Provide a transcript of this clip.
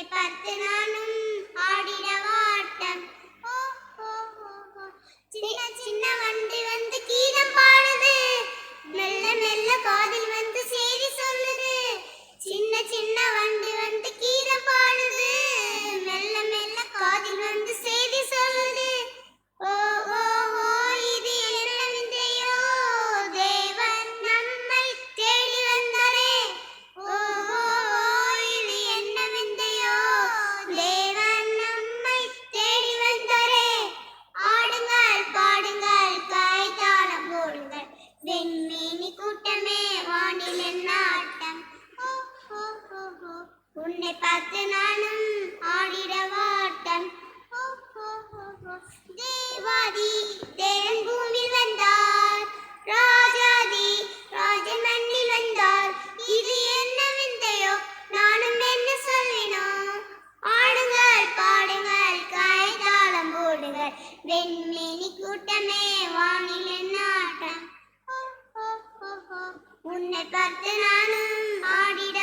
உன்னை பார்த்து நானும் ஆடிட வாட்டம் ஓ ஓ ஓ சின்ன சின்ன வண்டி விண்மீனி கூட்டமே வானில் என்ன ஆட்டம் உன்னை பார்த்து நானும் ஆடிட வாட்டம். தேவாதி தேவன் பூமியில் வந்தார். ராஜாதி ராஜன் மண்ணில் வந்தார். இது என்ன விந்தையோ? நானும் என்ன சொல்லினோ? ஆடுங்கள் பாடுங்கள் கைதாளம் போடுங்கள். வெண்மேனி கூட்டமே உன்னை பார்த்து நானும் ஆடிட